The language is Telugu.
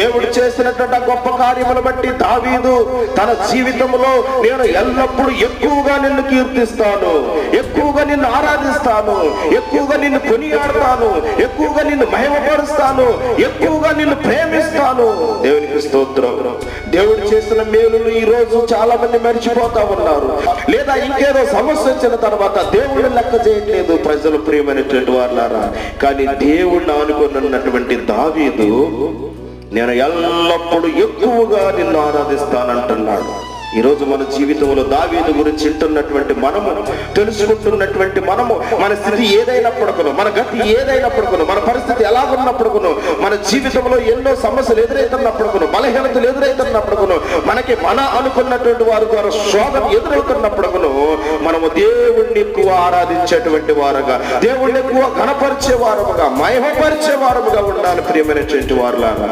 దేవుడు చేసినటువంటి గొప్ప కార్యములు బట్టి దావీదు తన జీవితంలో నేను ఎల్లప్పుడూ ఎక్కువగా నిన్ను కీర్తిస్తాను ఎక్కువగా నిన్ను ఆరాధిస్తాను ఎక్కువగా నిన్ను కొనియాడతాను ఎక్కువగా నిన్ను మహిమపరుస్తాను ఎక్కువగా నిన్ను ప్రేమిస్తాను. దేవునికి స్తోత్రం. దేవుడు చేసిన మేలును ఈ రోజు చాలా మంది మర్చిపోతా ఉన్నారు. లేదా ఇంకేదో సమస్య వచ్చిన తర్వాత దేవుడు లెక్క చేయట్లేదు ప్రజలు ప్రియమైనటువంటి వాళ్ళారా కానీ దేవుడు అనుకున్నటువంటి దావీదు నేను ఎల్లప్పుడూ ఎక్కువగా నిన్ను ఆరాధిస్తానంటున్నాడు. ఈరోజు మన జీవితంలో దావీదు గురించి వింటున్నటువంటి మనము తెలుసుకుంటున్నటువంటి మనము మన స్థితి ఏదైనప్పటికను మన గతి ఏదైనప్పటికను మన పరిస్థితి ఎలాగున్నప్పటికను మన జీవితంలో ఎన్నో సమస్యలు ఎదురైతున్నప్పటికను బలహీనతలు ఎదురైతున్నప్పటికను మనకి మన అనుకున్నటువంటి వారి ద్వారా శోధన ఎదురవుతున్నప్పటికను మనము దేవుణ్ణి ఎక్కువ ఆరాధించేటువంటి వారుగా దేవుణ్ణి ఎక్కువ గణపరిచే వారముగా మహిమపరిచే వారముగా ఉండాలి ప్రియమైనటువంటి వారులాగా